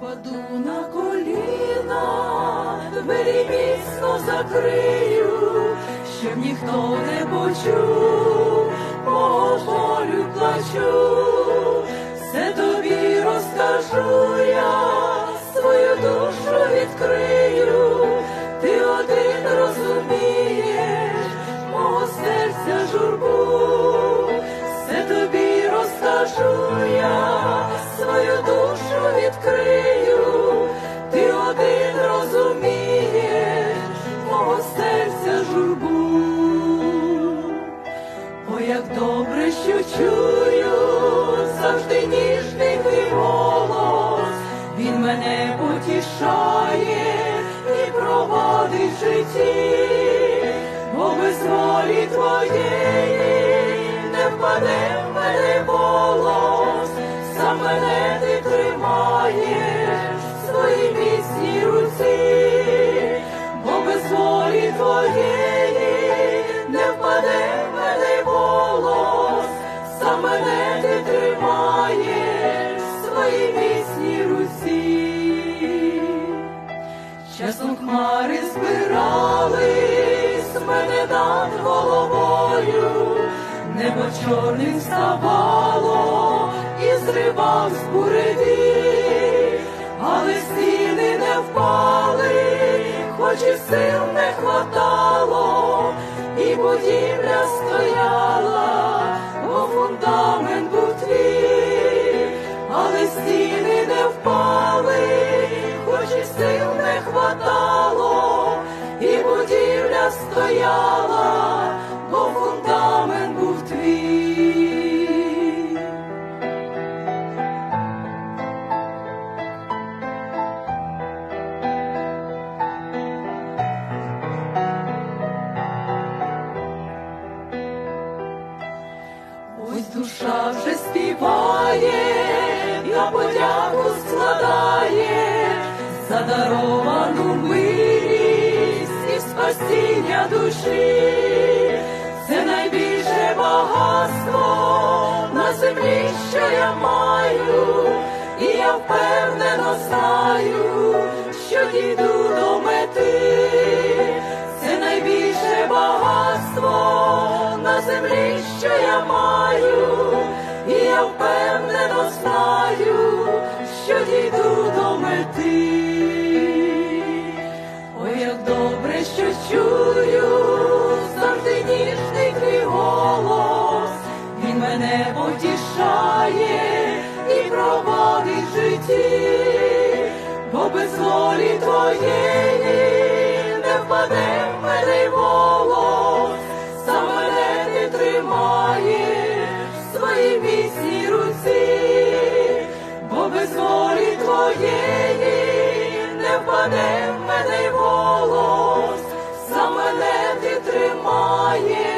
Паду на коліна, двері міцно закрию, щоб ніхто не почув, мого болю плачу, все тобі розкажу я, свою душу відкрию, ти один житті, бо без твоєї над головою, небо чорним ставало і зривав з буреві, але стіни не впали, хоч і сил не хватало, і будівля стояла, бо фундамент був твій, але стіни не впали, стояла, бо фундамент був твій. Ось душа вже співає, на подяку складає за даровану милість і спасіння душі, це найбільше багатство на землі, що я маю, і я впевнено знаю, що дійду до мети, це найбільше багатство на землі, що я маю, і я впевнено знаю, що дійду до. Житті, бо без волі твоєї не впаде в мене волос, сам мене ти тримаєш в своїй руці, бо без волі твоєї не впаде в мене волос, сам мене ти тримаєш